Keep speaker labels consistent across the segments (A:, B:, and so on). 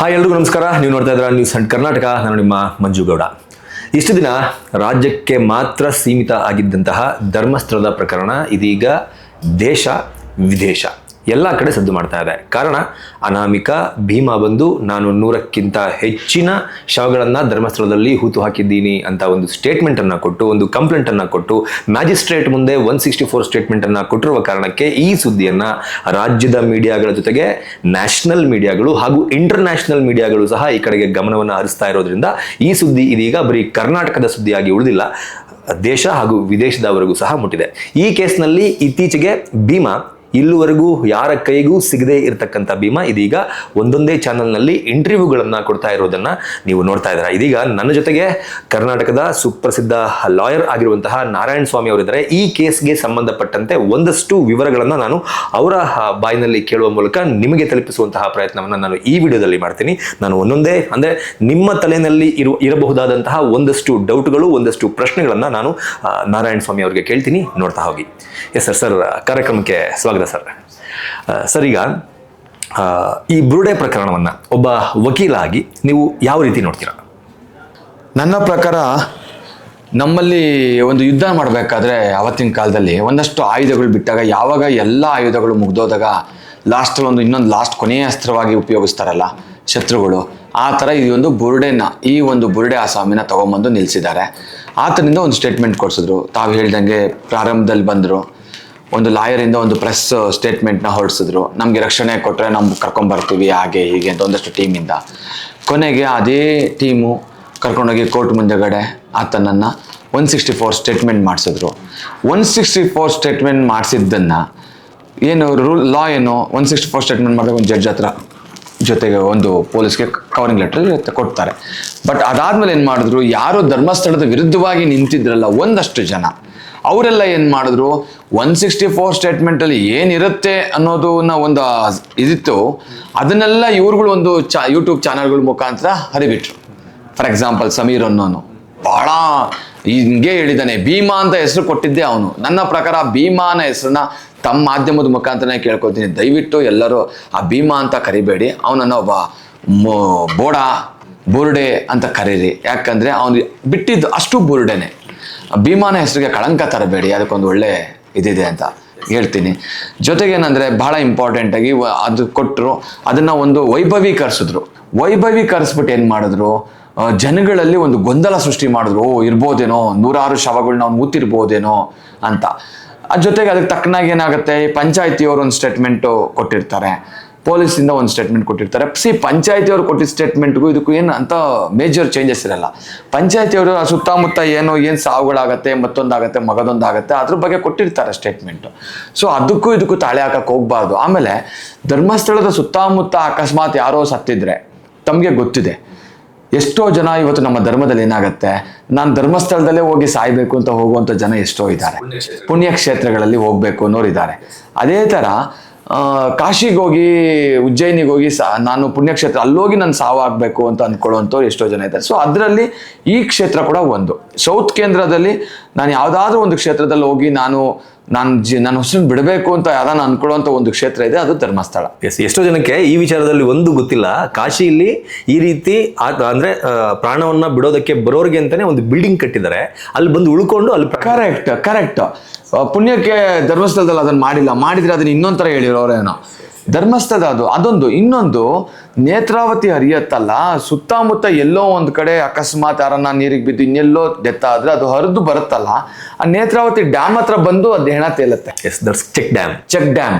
A: Hi ಎಲ್ರಿಗೂ ನಮಸ್ಕಾರ. ನೀವು ನೋಡ್ತಾ ಇದ್ದೀರಾ ನ್ಯೂಸ್ ಅಂಡ್ ಕರ್ನಾಟಕ ನಾನು ನಿಮ್ಮ ಮಂಜುಗೌಡ ಇಷ್ಟು ದಿನ ರಾಜ್ಯಕ್ಕೆ ಮಾತ್ರ ಸೀಮಿತ ಆಗಿದ್ದಂತಹ ಧರ್ಮಸ್ಥಳದ ಪ್ರಕರಣ ಇದೀಗ ದೇಶ ವಿದೇಶ. ಎಲ್ಲ ಕಡೆ ಸದ್ದು ಮಾಡ್ತಾ ಇದೆ. ಕಾರಣ, ಅನಾಮಿಕ ಭೀಮಾ ಬಂದು ನಾನು ನೂರಕ್ಕಿಂತ ಹೆಚ್ಚಿನ ಶವಗಳನ್ನು ಧರ್ಮಸ್ಥಳದಲ್ಲಿ ಹೂತು ಹಾಕಿದ್ದೀನಿ ಅಂತ ಒಂದು ಸ್ಟೇಟ್ಮೆಂಟನ್ನು ಕೊಟ್ಟು, ಒಂದು ಕಂಪ್ಲೇಂಟನ್ನು ಕೊಟ್ಟು ಮ್ಯಾಜಿಸ್ಟ್ರೇಟ್ ಮುಂದೆ ಒನ್ ಸಿಕ್ಸ್ಟಿ ಫೋರ್ ಸ್ಟೇಟ್ಮೆಂಟನ್ನು ಕೊಟ್ಟಿರುವ ಕಾರಣಕ್ಕೆ ಈ ಸುದ್ದಿಯನ್ನು ರಾಜ್ಯದ ಮೀಡಿಯಾಗಳ ಜೊತೆಗೆ ನ್ಯಾಷನಲ್ ಮೀಡಿಯಾಗಳು ಹಾಗೂ ಇಂಟರ್ನ್ಯಾಷನಲ್ ಮೀಡಿಯಾಗಳು ಸಹ ಈ ಕಡೆಗೆ ಗಮನವನ್ನು ಹರಿಸ್ತಾ ಇರೋದ್ರಿಂದ ಈ ಸುದ್ದಿ ಇದೀಗ ಬರೀ ಕರ್ನಾಟಕದ ಸುದ್ದಿಯಾಗಿ ಉಳಿದಿಲ್ಲ. ದೇಶ ಹಾಗೂ ವಿದೇಶದವರೆಗೂ ಸಹ ಮುಟ್ಟಿದೆ. ಈ ಕೇಸ್ನಲ್ಲಿ ಇತ್ತೀಚೆಗೆ ಭೀಮಾ ಇಲ್ಲಿವರೆಗೂ ಯಾರ ಕೈಗೂ ಸಿಗದೇ ಇರತಕ್ಕಂಥ ಭೀಮಾ ಇದೀಗ ಒಂದೊಂದೇ ಚಾನಲ್ನಲ್ಲಿ ಇಂಟರ್ವ್ಯೂಗಳನ್ನು ಕೊಡ್ತಾ ಇರೋದನ್ನ ನೀವು ನೋಡ್ತಾ ಇದ್ದೀರಾ. ಇದೀಗ ನನ್ನ ಜೊತೆಗೆ ಕರ್ನಾಟಕದ ಸುಪ್ರಸಿದ್ಧ ಲಾಯರ್ ಆಗಿರುವಂತಹ ನಾರಾಯಣ ಸ್ವಾಮಿ ಅವರಿದ್ದಾರೆ. ಈ ಕೇಸ್ಗೆ ಸಂಬಂಧಪಟ್ಟಂತೆ ಒಂದಷ್ಟು ವಿವರಗಳನ್ನು ನಾನು ಅವರ ಬಾಯಿನಲ್ಲಿ ಕೇಳುವ ಮೂಲಕ ನಿಮಗೆ ತಲುಪಿಸುವಂತಹ ಪ್ರಯತ್ನವನ್ನು ನಾನು ಈ ವಿಡಿಯೋದಲ್ಲಿ ಮಾಡ್ತೀನಿ. ನಾನು ಒಂದೊಂದೇ, ಅಂದರೆ ನಿಮ್ಮ ತಲೆಯಲ್ಲಿ ಇರು, ಇರಬಹುದಾದಂತಹ ಒಂದಷ್ಟು ಡೌಟ್ಗಳು, ಒಂದಷ್ಟು ಪ್ರಶ್ನೆಗಳನ್ನು ನಾನು ನಾರಾಯಣ ಸ್ವಾಮಿ ಅವರಿಗೆ ಕೇಳ್ತೀನಿ. ನೋಡ್ತಾ ಹೋಗಿ. ಎಸ್ ಸರ್ ಸರ್ ಕಾರ್ಯಕ್ರಮಕ್ಕೆ ಸ್ವಾಗತ. ಸರ್. ಸರ್ ಈಗ ಈ ಬುರುಡೆ ಪ್ರಕರಣವನ್ನು ಒಬ್ಬ ವಕೀಲಾಗಿ ನೀವು ಯಾವ ರೀತಿ ನೋಡ್ತೀರಾ?
B: ನನ್ನ ಪ್ರಕಾರ ನಮ್ಮಲ್ಲಿ ಒಂದು ಯುದ್ಧ ಮಾಡಬೇಕಾದ್ರೆ ಅವತ್ತಿನ ಕಾಲದಲ್ಲಿ ಒಂದಷ್ಟು ಆಯುಧಗಳು ಬಿಟ್ಟಾಗ ಯಾವಾಗ ಎಲ್ಲ ಆಯುಧಗಳು ಮುಗ್ದೋದಾಗ ಲಾಸ್ಟಲ್ಲಿ ಒಂದು ಇನ್ನೊಂದು ಲಾಸ್ಟ್ ಕೊನೆಯ ಅಸ್ತ್ರವಾಗಿ ಉಪಯೋಗಿಸ್ತಾರಲ್ಲ ಶತ್ರುಗಳು, ಆ ಥರ ಈ ಒಂದು ಬುರುಡೆನ, ಈ ಒಂದು ಬುರುಡೆ ಆಸಾಮಿನ ತೊಗೊಂಬಂದು ನಿಲ್ಲಿಸಿದ್ದಾರೆ ಆತನಿಂದ ಒಂದು ಸ್ಟೇಟ್ಮೆಂಟ್ ಕೊಡಿಸಿದ್ರು. ತಾವು ಹೇಳ್ದಂಗೆ ಪ್ರಾರಂಭದಲ್ಲಿ ಬಂದರು. ಒಂದು ಲಾಯರಿಂದ ಒಂದು ಪ್ರೆಸ್ ಸ್ಟೇಟ್ಮೆಂಟ್ನ ಹೊರಡಿಸಿದ್ರು. ನಮಗೆ ರಕ್ಷಣೆ ಕೊಟ್ಟರೆ ನಾವು ಕರ್ಕೊಂಬರ್ತೀವಿ ಹಾಗೆ ಹೀಗೆ ಅಂತ ಒಂದಷ್ಟು ಟೀಮಿಂದ ಕೊನೆಗೆ ಅದೇ ಟೀಮು ಕರ್ಕೊಂಡೋಗಿ ಕೋರ್ಟ್ ಮುಂದೆಗಡೆ ಆತನನ್ನು ಒನ್ ಸಿಕ್ಸ್ಟಿ ಫೋರ್ ಸ್ಟೇಟ್ಮೆಂಟ್ ಮಾಡಿಸಿದ್ರು. ಒನ್ ಸಿಕ್ಸ್ಟಿ ಫೋರ್ ಸ್ಟೇಟ್ಮೆಂಟ್ ಮಾಡಿಸಿದ್ದನ್ನು ಏನು ರೂಲ್ ಲಾ ಏನು? ಒನ್ ಸಿಕ್ಸ್ಟಿ ಫೋರ್ ಸ್ಟೇಟ್ಮೆಂಟ್ ಮಾಡಿದಾಗ ಒಂದು ಜಡ್ಜ್ ಹತ್ರ ಜೊತೆಗೆ ಒಂದು ಪೊಲೀಸ್ಗೆ ಕವರಿಂಗ್ ಲೆಟರ್ ಕೊಡ್ತಾರೆ. ಬಟ್ ಅದಾದ್ಮೇಲೆ ಏನು ಮಾಡಿದ್ರು? ಯಾರು ಧರ್ಮಸ್ಥಳದ ವಿರುದ್ಧವಾಗಿ ನಿಂತಿದ್ರಲ್ಲ ಒಂದಷ್ಟು ಜನ. ಅವರೆಲ್ಲ ಏನು ಮಾಡಿದ್ರು? ಒನ್ ಸಿಕ್ಸ್ಟಿ ಫೋರ್ ಸ್ಟೇಟ್ಮೆಂಟಲ್ಲಿ ಏನಿರುತ್ತೆ ಅನ್ನೋದನ್ನ ಒಂದು ಇದಿತ್ತು. ಅದನ್ನೆಲ್ಲ ಇವ್ರುಗಳು ಒಂದು ಚಾ ಯೂಟ್ಯೂಬ್ ಚಾನಲ್ಗಳ ಮುಖಾಂತರ ಹರಿಬಿಟ್ರು. ಫಾರ್ ಎಕ್ಸಾಂಪಲ್ ಸಮೀರ್ ಅನ್ನೋನು. ಬಹಳ ಹಿಂಗೆ ಹೇಳಿದ್ದಾನೆ ಭೀಮಾ ಅಂತ ಹೆಸರು ಕೊಟ್ಟಿದ್ದೆ ಅವನು. ನನ್ನ ಪ್ರಕಾರ ಭೀಮಾನ ಹೆಸರನ್ನ ತಮ್ಮ ಮಾಧ್ಯಮದ ಮುಖಾಂತರನೇ ಕೇಳ್ಕೊತೀನಿ ದಯವಿಟ್ಟು ಎಲ್ಲರೂ ಆ ಭೀಮಾ ಅಂತ ಕರಿಬೇಡಿ. ಅವನನ್ನ ಒಬ್ಬ ಬೋಡ, ಬುರುಡೆ ಅಂತ ಕರೀರಿ. ಯಾಕಂದ್ರೆ ಅವನು ಬಿಟ್ಟಿದ್ದು ಅಷ್ಟು ಬುರುಡೆನೆ. ಭೀಮಾನ ಹೆಸರಿಗೆ ಕಳಂಕ ತರಬೇಡಿ, ಅದಕ್ಕೊಂದು ಒಳ್ಳೆ ಇದಿದೆ ಅಂತ ಹೇಳ್ತೀನಿ. ಜೊತೆಗೆ ಬಹಳ ಇಂಪಾರ್ಟೆಂಟ್ ಆಗಿ ವ- ಅದು ಕೊಟ್ಟರು ಅದನ್ನ ಒಂದು ವೈಭವೀಕರಿಸಿದ್ರು. ವೈಭವೀಕರಿಸ್ಬಿಟ್ಟು ಏನ್ ಮಾಡಿದ್ರು? ಜನಗಳಲ್ಲಿ ಒಂದು ಗೊಂದಲ ಸೃಷ್ಟಿ ಮಾಡಿದ್ರು. ಓ, ಇರ್ಬೋದೇನೋ, ನೂರಾರು ಶವಗಳನ್ನ ಅವ್ನು ಮೂತಿರ್ಬೋದೇನೋ ಅಂತ. ಅದ್ ಜೊತೆಗೆ ಅದಕ್ಕೆ ತಕ್ಕನಾಗಿ ಏನಾಗುತ್ತೆ? ಪಂಚಾಯತಿಯವರು ಒಂದು ಸ್ಟೇಟ್ಮೆಂಟು ಕೊಟ್ಟಿರ್ತಾರೆ. ಪೊಲೀಸಿಂದ ಒಂದು ಸ್ಟೇಟ್ಮೆಂಟ್ ಕೊಟ್ಟಿರ್ತಾರೆ. ಸಿ ಪಂಚಾಯತಿಯವರು ಕೊಟ್ಟಿದ್ದ ಸ್ಟೇಟ್ಮೆಂಟ್ಗೂ ಇದಕ್ಕೂ ಏನು ಅಂತ ಮೇಜರ್ ಚೇಂಜಸ್ ಇರಲ್ಲ. ಪಂಚಾಯತಿಯವರು ಆ ಸುತ್ತಮುತ್ತ ಏನು ಏನು ಸಾವುಗಳಾಗತ್ತೆ ಮತ್ತೊಂದಾಗತ್ತೆ ಮಗದೊಂದಾಗತ್ತೆ ಅದ್ರ ಬಗ್ಗೆ ಕೊಟ್ಟಿರ್ತಾರೆ ಸ್ಟೇಟ್ಮೆಂಟು ಸೊ ಅದಕ್ಕೂ ಇದಕ್ಕೂ ತಾಳೆ ಹಾಕಕ್ಕೆ ಹೋಗ್ಬಾರ್ದು. ಆಮೇಲೆ ಧರ್ಮಸ್ಥಳದ ಸುತ್ತಮುತ್ತ ಅಕಸ್ಮಾತ್ ಯಾರೋ ಸತ್ತಿದ್ರೆ ತಮಗೆ ಗೊತ್ತಿದೆ. ಎಷ್ಟೋ ಜನ ಇವತ್ತು ನಮ್ಮ ಧರ್ಮದಲ್ಲಿ ಏನಾಗುತ್ತೆ? ನಾನು ಧರ್ಮಸ್ಥಳದಲ್ಲೇ ಹೋಗಿ ಸಾಯ್ಬೇಕು ಅಂತ ಹೋಗುವಂಥ ಜನ ಎಷ್ಟೋ ಇದ್ದಾರೆ. ಪುಣ್ಯಕ್ಷೇತ್ರಗಳಲ್ಲಿ ಹೋಗ್ಬೇಕು ಅನ್ನೋರು ಇದ್ದಾರೆ ಅದೇ ಥರ ಕಾಶಿಗೆ ಹೋಗಿ, ಉಜ್ಜಯಿನಿಗೆ ಹೋಗಿ ಸಾ, ನಾನು ಪುಣ್ಯಕ್ಷೇತ್ರ, ಅಲ್ಲೋಗಿ ನಾನು ಸಾವಾಗಬೇಕು ಅಂತ ಅಂದ್ಕೊಳ್ಳುವಂಥವ್ರು ಎಷ್ಟೋ ಜನ ಇದ್ದಾರೆ. ಸೊ ಅದರಲ್ಲಿ ಈ ಕ್ಷೇತ್ರ ಕೂಡ ಒಂದು. ಸೌತ್ ಕೇಂದ್ರದಲ್ಲಿ ನಾನು ಯಾವುದಾದ್ರೂ ಒಂದು ಕ್ಷೇತ್ರದಲ್ಲಿ ಹೋಗಿ ನಾನು ನಾನು ಜಿ ನನ್ನ ಹೆಸರನ್ನು ಬಿಡಬೇಕು ಅಂತ ಯಾವ್ದಾನ ಅನ್ಕೊಳ್ಳುವಂಥ ಒಂದು ಕ್ಷೇತ್ರ ಇದೆ ಅದು ಧರ್ಮಸ್ಥಳ.
A: ಎಸ್ ಎಷ್ಟೋ ಜನಕ್ಕೆ ಈ ವಿಚಾರದಲ್ಲಿ ಒಂದು ಗೊತ್ತಿಲ್ಲ. ಕಾಶಿಯಲ್ಲಿ ಈ ರೀತಿ ಅಂದ್ರೆ ಪ್ರಾಣವನ್ನ ಬಿಡೋದಕ್ಕೆ ಬರೋರಿಗೆ ಅಂತಾನೆ ಒಂದು ಬಿಲ್ಡಿಂಗ್ ಕಟ್ಟಿದ್ದಾರೆ. ಅಲ್ಲಿ ಬಂದು ಉಳ್ಕೊಂಡು ಅಲ್ಲಿ ಪ್ರ-
B: ಕರೆಕ್ಟ್ ಕರೆಕ್ಟ್ ಪುಣ್ಯಕ್ಕೆ ಧರ್ಮಸ್ಥಳದಲ್ಲಿ ಅದನ್ನ ಮಾಡಿಲ್ಲ. ಮಾಡಿದ್ರೆ ಅದನ್ನ ಇನ್ನೊಂದ್ ಥರ ಹೇಳಿರೋರೇನೋ. ಧರ್ಮಸ್ಥಳ ಅದು ಅದೊಂದು. ಇನ್ನೊಂದು ನೇತ್ರಾವತಿ ಹರಿಯತ್ತಲ್ಲ ಸುತ್ತಮುತ್ತ ಎಲ್ಲೋ ಒಂದು ಕಡೆ ಅಕಸ್ಮಾತ್ ಯಾರನ್ನ ನೀರಿಗೆ ಬಿದ್ದು ಇನ್ನೆಲ್ಲೋ ಡೆತ್ ಆದ್ರೆ ಅದು ಹರಿದು ಬರುತ್ತಲ್ಲ ಆ ನೇತ್ರಾವತಿ ಡ್ಯಾಮ್ ಹತ್ರ ಬಂದು ಅದು ಹೆಣ ತೇಲತ್ತೆ.
A: ಚೆಕ್ ಡ್ಯಾಮ್
B: ಚೆಕ್ ಡ್ಯಾಮ್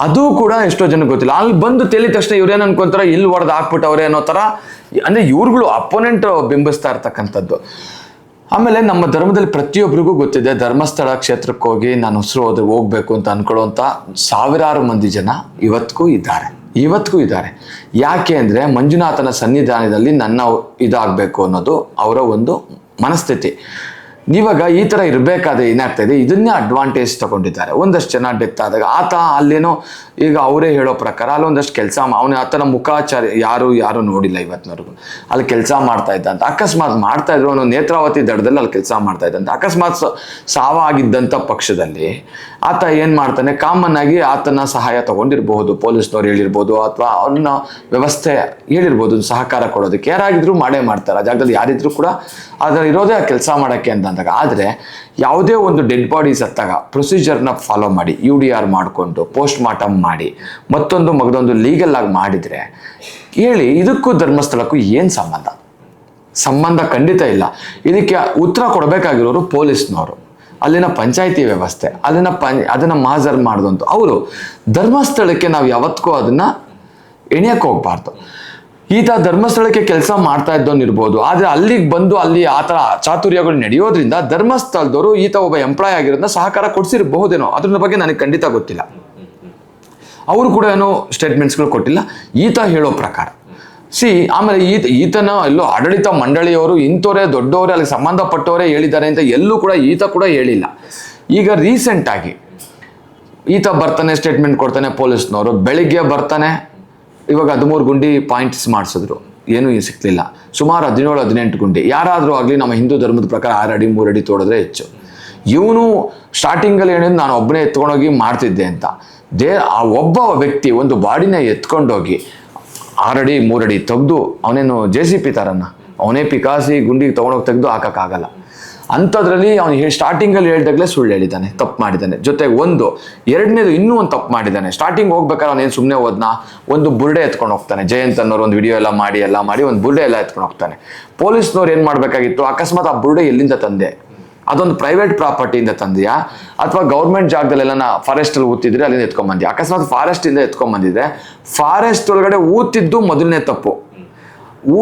B: ಅದು ಕೂಡ ಎಷ್ಟೋ ಜನ ಗೊತ್ತಿಲ್ಲ. ಅಲ್ಲಿ ಬಂದು ತೇಲಿದ ತಕ್ಷಣ ಇವ್ರೇನು ಅನ್ಕೊಂತಾರ ಇಲ್ಲಿ ಹೊಡೆದು ಹಾಕ್ಬಿಟ್ಟವ್ರೆ ಅನ್ನೋ ಥರ. ಅಂದ್ರೆ ಇವ್ರುಗಳು ಅಪೋನೆಂಟ್ ಬಿಂಬಿಸ್ತಾ ಇರ್ತಕ್ಕಂಥದ್ದು. ಆಮೇಲೆ ನಮ್ಮ ಧರ್ಮದಲ್ಲಿ ಪ್ರತಿಯೊಬ್ಬರಿಗೂ ಗೊತ್ತಿದೆ, ಧರ್ಮಸ್ಥಳ ಕ್ಷೇತ್ರಕ್ಕೆ ಹೋಗಿ ನಾನು ಹೋದ್ರೆ ಹೋಗ್ಬೇಕು ಅಂತ ಅನ್ಕೊಳ್ಳುವಂಥ ಸಾವಿರಾರು ಮಂದಿ ಜನ ಇವತ್ತಿಗೂ ಇದ್ದಾರೆ. ಇವತ್ತಿಗೂ ಇದ್ದಾರೆ. ಯಾಕೆ ಅಂದರೆ ಮಂಜುನಾಥನ ಸನ್ನಿಧಾನದಲ್ಲಿ ನನ್ನ ಇದಾಗಬೇಕು ಅನ್ನೋದು ಅವರ ಒಂದು ಮನಸ್ಥಿತಿ. ಇವಾಗ ಈ ಥರ ಇರಬೇಕಾದ್ರೆ ಏನಾಗ್ತಾ ಇದೆ ಇದನ್ನೇ ಅಡ್ವಾಂಟೇಜ್ ತಗೊಂಡಿದ್ದಾರೆ. ಒಂದಷ್ಟು ಜನ ಡೆತ್ ಆದಾಗ ಆತ ಅಲ್ಲೇನೋ ಈಗ ಅವರೇ ಹೇಳೋ ಪ್ರಕಾರ ಅಲ್ಲಿ ಒಂದಷ್ಟು ಕೆಲಸ ಅವನ ಆತನ ಮುಖಾಚಾರ ಯಾರು ಯಾರು ನೋಡಿಲ್ಲ ಇವತ್ತಿನವರೆಗೂ. ಅಲ್ಲಿ ಕೆಲಸ ಮಾಡ್ತಾ ಇದ್ದ ಅಂತ. ಅಕಸ್ಮಾತ್ ಮಾಡ್ತಾ ಇದ್ರು ಅವನು ನೇತ್ರಾವತಿ ದಡದಲ್ಲಿ ಅಲ್ಲಿ ಕೆಲಸ ಮಾಡ್ತಾ ಇದ್ದಂತ ಅಕಸ್ಮಾತ್ ಸಾವಾಗಿದ್ದಂಥ ಪಕ್ಷದಲ್ಲಿ ಆತ ಏನು ಮಾಡ್ತಾನೆ? ಕಾಮನ್ ಆಗಿ ಆತನ ಸಹಾಯ ತಗೊಂಡಿರಬಹುದು, ಪೊಲೀಸ್ನವ್ರು ಹೇಳಿರ್ಬೋದು ಅಥವಾ ಅವನ ವ್ಯವಸ್ಥೆ ಹೇಳಿರ್ಬೋದು, ಸಹಕಾರ ಕೊಡೋದಕ್ಕೆ. ಯಾರಾಗಿದ್ರು ಮಾಡೇ ಮಾಡ್ತಾರೆ, ಆ ಜಾಗದಲ್ಲಿ ಯಾರಿದ್ರು ಕೂಡ ಅದರ ಇರೋದೇ ಆ ಕೆಲಸ ಮಾಡೋಕ್ಕೆ ಅಂತ ಅಂದಾಗ ಆದರೆ ಯಾವುದೇ ಒಂದು ಡೆಡ್ ಬಾಡಿ ಸತ್ತಾಗ ಪ್ರೊಸೀಜರ್ನ ಫಾಲೋ ಮಾಡಿ ಯು ಡಿ ಆರ್ ಮಾಡಿಕೊಂಡು ಪೋಸ್ಟ್ ಮಾರ್ಟಮ್ ಮಾಡಿ, ಮತ್ತೊಂದು ಮಗದೊಂದು ಲೀಗಲ್ ಆಗಿ ಮಾಡಿದರೆ ಹೇಳಿ ಇದಕ್ಕೂ ಧರ್ಮಸ್ಥಳಕ್ಕೂ ಏನು ಸಂಬಂಧ? ಸಂಬಂಧ ಖಂಡಿತ ಇಲ್ಲ. ಇದಕ್ಕೆ ಉತ್ತರ ಕೊಡಬೇಕಾಗಿರೋರು ಪೊಲೀಸ್ನವರು. ಅಲ್ಲಿನ ಪಂಚಾಯಿತಿ ವ್ಯವಸ್ಥೆ, ಅಲ್ಲಿನ ಪಂ, ಅದನ್ನು ಮಾಜರ್ ಮಾಡಿದಂಥ ಅವರು ಧರ್ಮಸ್ಥಳಕ್ಕೆ ನಾವು ಯಾವತ್ತಿಗೂ ಅದನ್ನು ಎಣಿಯಕ್ಕೆ ಹೋಗ್ಬಾರ್ದು. ಈತ ಧರ್ಮಸ್ಥಳಕ್ಕೆ ಕೆಲಸ ಮಾಡ್ತಾ ಇದ್ದವನು ಆದರೆ ಅಲ್ಲಿಗೆ ಬಂದು ಅಲ್ಲಿ ಆ ಥರ ಚಾತುರ್ಯಗಳು ನಡೆಯೋದ್ರಿಂದ ಧರ್ಮಸ್ಥಳದವರು ಈತ ಒಬ್ಬ ಎಂಪ್ಲಾಯ್ ಆಗಿರೋದನ್ನ ಸಹಕಾರ ಕೊಡಿಸಿರಬಹುದೇನೋ ಅದ್ರ ಬಗ್ಗೆ ನನಗೆ ಖಂಡಿತ ಗೊತ್ತಿಲ್ಲ. ಅವರು ಕೂಡ ಏನೋ ಸ್ಟೇಟ್ಮೆಂಟ್ಸ್ಗಳು ಕೊಟ್ಟಿಲ್ಲ, ಈತ ಹೇಳೋ ಪ್ರಕಾರ. ಸಿ, ಆಮೇಲೆ ಈತ ಈತನ ಎಲ್ಲೋ ಆಡಳಿತ ಮಂಡಳಿಯವರು ಇಂಥವರೇ ದೊಡ್ಡವರೇ ಅಲ್ಲಿ ಸಂಬಂಧಪಟ್ಟವರೇ ಹೇಳಿದ್ದಾರೆ ಅಂತ ಎಲ್ಲೂ ಕೂಡ ಈತ ಕೂಡ ಹೇಳಿಲ್ಲ. ಈಗ ರೀಸೆಂಟಾಗಿ ಈತ ಬರ್ತಾನೆ ಸ್ಟೇಟ್ಮೆಂಟ್ ಕೊಡ್ತಾನೆ ಪೊಲೀಸ್ನವರು. ಬೆಳಿಗ್ಗೆ ಬರ್ತಾನೆ, ಇವಾಗ ಹದಿಮೂರು ಗುಂಡಿ ಪಾಯಿಂಟ್ಸ್ ಮಾಡಿಸಿದ್ರು. ಏನೂ ಸಿಕ್ಕಲಿಲ್ಲ ಸುಮಾರು ಹದಿನೇಳು, ಹದಿನೆಂಟು ಗುಂಡಿ. ಯಾರಾದರೂ ಆಗಲಿ ನಮ್ಮ ಹಿಂದೂ ಧರ್ಮದ ಪ್ರಕಾರ ಆರು ಅಡಿ, ಮೂರು ಅಡಿ ತೋಡಿದ್ರೆ ಹೆಚ್ಚು. ಇವನು ಸ್ಟಾರ್ಟಿಂಗಲ್ಲಿ ಏನೇನು ನಾನು ಒಬ್ಬನೇ ಎತ್ಕೊಂಡೋಗಿ ಮಾಡ್ತಿದ್ದೆ ಅಂತ. ದೇ, ಆ ಒಬ್ಬ ವ್ಯಕ್ತಿ ಒಂದು ಬಾಡಿನ ಎತ್ಕೊಂಡೋಗಿ ಆರಡಿ, ಮೂರಡಿ ತೆಗೆದು ಅವನೇನು ಜೆ ಸಿ ಪಿ ಥರನ ಅವನೇ ಪಿಕಾಸಿ ಗುಂಡಿಗೆ ತೊಗೊಂಡೋಗಿ ತೆಗೆದು ಹಾಕೋಕ್ಕಾಗಲ್ಲ. ಅಂಥದ್ರಲ್ಲಿ ಅವನು ಸ್ಟಾರ್ಟಿಂಗಲ್ಲಿ ಹೇಳ್ದಾಗಲೇ ಸುಳ್ಳು ಹೇಳಿದ್ದಾನೆ, ತಪ್ಪು ಮಾಡಿದ್ದಾನೆ. ಜೊತೆಗೆ ಒಂದು, ಎರಡನೇದು ಇನ್ನೂ ಒಂದು ತಪ್ಪು ಮಾಡಿದ್ದಾನೆ. ಸ್ಟಾರ್ಟಿಂಗ್ ಹೋಗ್ಬೇಕಾದ್ರೆ ಅವನೇನು ಸುಮ್ಮನೆ ಹೋದ್ನ? ಒಂದು ಬುರ್ಡೆ ಎತ್ಕೊಂಡು ಹೋಗ್ತಾನೆ. ಜಯಂತ್ ಅನ್ನೋರು ಒಂದು ವಿಡಿಯೋ ಎಲ್ಲ ಮಾಡಿ ಎಲ್ಲ ಮಾಡಿ ಒಂದು ಬುರ್ಡೆ ಎಲ್ಲ ಎತ್ಕೊಂಡು ಹೋಗ್ತಾನೆ. ಪೊಲೀಸ್ನವ್ರು ಏನು ಮಾಡಬೇಕಾಗಿತ್ತು? ಅಕಸ್ಮಾತ್ ಆ ಬುರ್ಡೆ ಎಲ್ಲಿಂದ ತಂದೆ? ಅದೊಂದು ಪ್ರೈವೇಟ್ ಪ್ರಾಪರ್ಟಿಯಿಂದ ತಂದೆಯಾ? ಅಥವಾ ಗೌರ್ಮೆಂಟ್ ಜಾಗದಲ್ಲೆಲ್ಲ ಫಾರೆಸ್ಟ್ ಅಲ್ಲಿ ಊತಿದ್ರೆ ಅಲ್ಲಿಂದ ಎತ್ಕೊಂಡ್ ಅಕಸ್ಮಾತ್ ಫಾರೆಸ್ಟ್ ಇಂದ ಎತ್ಕೊಂಡ್ ಬಂದಿದ್ರೆ ಫಾರೆಸ್ಟ್ ಒಳಗಡೆ ಊತಿದ್ದು ಮೊದಲನೇ ತಪ್ಪು.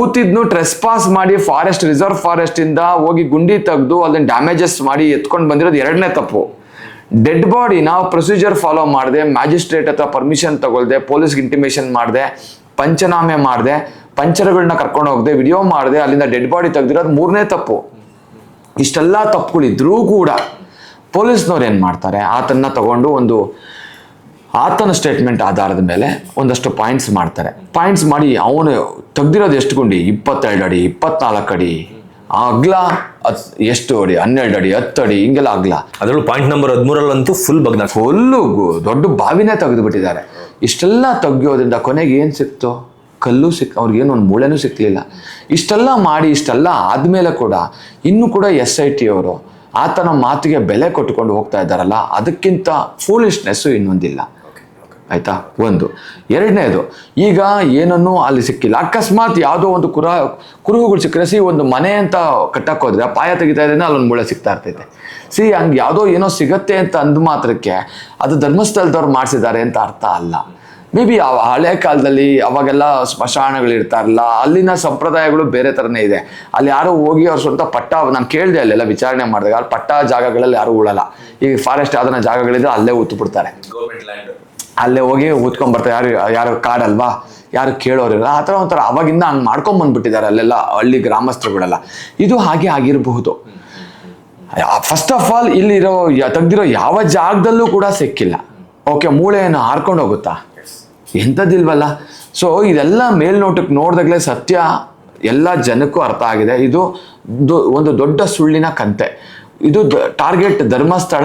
B: ಊತಿದ್ನು ಟ್ರೆಸ್ ಪಾಸ್ ಮಾಡಿ ಫಾರೆಸ್ಟ್ ರಿಸರ್ವ್ ಫಾರೆಸ್ಟ್ ಇಂದ ಹೋಗಿ ಗುಂಡಿ ತೆಗೆದು ಅದನ್ನ ಡ್ಯಾಮೇಜಸ್ ಮಾಡಿ ಎತ್ಕೊಂಡು ಬಂದಿರೋದು ಎರಡನೇ ತಪ್ಪು. ಡೆಡ್ ಬಾಡಿ ನಾವು ಪ್ರೊಸೀಜರ್ ಫಾಲೋ ಮಾಡಿದೆ ಮ್ಯಾಜಿಸ್ಟ್ರೇಟ್ ಹತ್ರ ಪರ್ಮಿಷನ್ ತಗೊಳ್ದೆ ಪೊಲೀಸ್ಗೆ ಇಂಟಿಮೇಷನ್ ಮಾಡಿದೆ, ಪಂಚನಾಮೆ ಮಾಡಿದೆ ಪಂಚರ್ಗಳನ್ನ ಕರ್ಕೊಂಡು ಹೋಗದೆ ವಿಡಿಯೋ ಮಾಡಿದೆ, ಅಲ್ಲಿಂದ ಡೆಡ್ ಬಾಡಿ ತೆಗೆದಿರೋದು ಮೂರನೇ ತಪ್ಪು. ಇಷ್ಟೆಲ್ಲ ತಪ್ಪುಗಳಿದ್ರೂ ಕೂಡ ಪೊಲೀಸ್ನವ್ರು ಏನು ಮಾಡ್ತಾರೆ? ಆತನ್ನ ತಗೊಂಡು ಒಂದು ಆತನ ಸ್ಟೇಟ್ಮೆಂಟ್ ಆಧಾರದ ಮೇಲೆ ಒಂದಷ್ಟು ಪಾಯಿಂಟ್ಸ್ ಮಾಡ್ತಾರೆ. ಪಾಯಿಂಟ್ಸ್ ಮಾಡಿ ಅವನು ತೆಗ್ದಿರೋದು ಎಷ್ಟು ಗುಂಡಿ? ಇಪ್ಪತ್ತೆರಡು ಅಡಿ ಇಪ್ಪತ್ನಾಲ್ಕು ಅಡಿ ಅಗ್ಲ ಎಷ್ಟು ಅಡಿ? ಹನ್ನೆರಡು ಅಡಿ ಹತ್ತು ಅಡಿ ಹಿಂಗೆಲ್ಲ ಅಗ್ಲ
A: ಅದರಲ್ಲೂ ಪಾಯಿಂಟ್ ನಂಬರ್ ಹದಿಮೂರಲ್ಲಂತೂ ಫುಲ್ ಬಗ್ನ
B: ಫುಲ್ಲು ದೊಡ್ಡ ಬಾವಿನೇ ತೆಗೆದುಬಿಟ್ಟಿದ್ದಾರೆ. ಇಷ್ಟೆಲ್ಲ ತೆಗಿಯೋದ್ರಿಂದ ಕೊನೆಗೆ ಏನು ಸಿಕ್ತು? ಕಲ್ಲು ಸಿಕ್ ಅವ್ರಿಗೇನು ಒಂದು ಮೂಳೆನೂ ಸಿಕ್ಕಲಿಲ್ಲ ಇಷ್ಟೆಲ್ಲ ಮಾಡಿ, ಇಷ್ಟೆಲ್ಲ ಆದಮೇಲೆ ಕೂಡ ಇನ್ನೂ ಕೂಡ ಎಸ್ ಐ ಟಿ ಅವರು ಆತನ ಮಾತಿಗೆ ಬೆಲೆ ಕೊಟ್ಟುಕೊಂಡು ಹೋಗ್ತಾ ಇದ್ದಾರಲ್ಲ, ಅದಕ್ಕಿಂತ ಫೂಲಿಶ್ನೆಸ್ಸು ಇನ್ನೊಂದಿಲ್ಲ. ಆಯ್ತಾ? ಒಂದು. ಎರಡನೇದು, ಈಗ ಏನನ್ನೂ ಅಲ್ಲಿ ಸಿಕ್ಕಿಲ್ಲ. ಅಕಸ್ಮಾತ್ ಯಾವುದೋ ಒಂದು ಕುರ, ಕುರುಹುಗಳು ಸಿಕ್ಕರೆ ಸಿ ಒಂದು ಮನೆ ಅಂತ ಕಟ್ಟಕ್ಕೆ ಹೋದ್ರೆ, ಪಾಯ ತೆಗಿತಾ ಇದ್ರೆ ಅಲ್ಲೊಂದು ಮೂಳೆ ಸಿಗ್ತಾ ಇರ್ತೈತೆ. ಸಿ ಹಂಗೆ ಯಾವುದೋ ಏನೋ ಸಿಗತ್ತೆ ಅಂತ ಅಂದ ಮಾತ್ರಕ್ಕೆ ಅದು ಧರ್ಮಸ್ಥಳದವ್ರು ಮಾಡಿಸಿದ್ದಾರೆ ಅಂತ ಅರ್ಥ ಅಲ್ಲ. ಮೇ ಬಿ ಹಳೆ ಕಾಲದಲ್ಲಿ ಅವಾಗೆಲ್ಲ ಸ್ಮಶಾನಗಳು ಇರ್ತಾರಲ್ಲ ಅಲ್ಲಿನ ಸಂಪ್ರದಾಯಗಳು ಬೇರೆ ಥರನೇ ಇದೆ. ಅಲ್ಲಿ ಯಾರು ಹೋಗಿ ಅವ್ರ ಸ್ವಂತ ಪಟ್ಟ ನಾನು ಕೇಳಿದೆ ಅಲ್ಲೆಲ್ಲ ವಿಚಾರಣೆ ಮಾಡಿದಾಗ ಅಲ್ಲಿ ಪಟ್ಟ ಜಾಗಗಳಲ್ಲಿ ಯಾರು ಉಳಲ್ಲ. ಈಗ ಫಾರೆಸ್ಟ್ ಆದನ ಜಾಗಗಳಿದ್ರೆ ಅಲ್ಲೇ ಉತ್ತು ಬಿಡ್ತಾರೆ. ಅಲ್ಲೇ ಹೋಗಿ ಊತ್ಕೊಂಡ್ ಬರ್ತಾರೆ. ಯಾರು ಯಾರು ಕಾಡಲ್ವಾ ಯಾರು ಕೇಳೋರಿಲ್ಲ ಆ ಥರ ಒಂಥರ ಅವಾಗಿಂದ ಹಂಗೆ ಮಾಡ್ಕೊಂಡ್ ಬಂದ್ಬಿಟ್ಟಿದ್ದಾರೆ ಅಲ್ಲೆಲ್ಲ ಹಳ್ಳಿ ಗ್ರಾಮಸ್ಥರುಗಳೆಲ್ಲ. ಇದು ಹಾಗೆ ಆಗಿರಬಹುದು. ಫಸ್ಟ್ ಆಫ್ ಆಲ್ ಇಲ್ಲಿರೋ ತೆಗ್ದಿರೋ ಯಾವ ಜಾಗದಲ್ಲೂ ಕೂಡ ಸಿಕ್ಕಿಲ್ಲ. ಓಕೆ ಮೂಳೆಯನ್ನು ಹಾರ್ಕೊಂಡು ಹೋಗುತ್ತಾ? ಎಂಥದ್ದಿಲ್ವಲ್ಲ? ಸೊ ಇದೆಲ್ಲ ಮೇಲ್ನೋಟಕ್ಕೆ ನೋಡಿದಾಗಲೇ ಸತ್ಯ ಎಲ್ಲ ಜನಕ್ಕೂ ಅರ್ಥ ಆಗಿದೆ. ಇದು ಒಂದು ದೊಡ್ಡ ಸುಳ್ಳಿನ ಕಂತೆ. ಇದು ಟಾರ್ಗೆಟ್ ಧರ್ಮಸ್ಥಳ,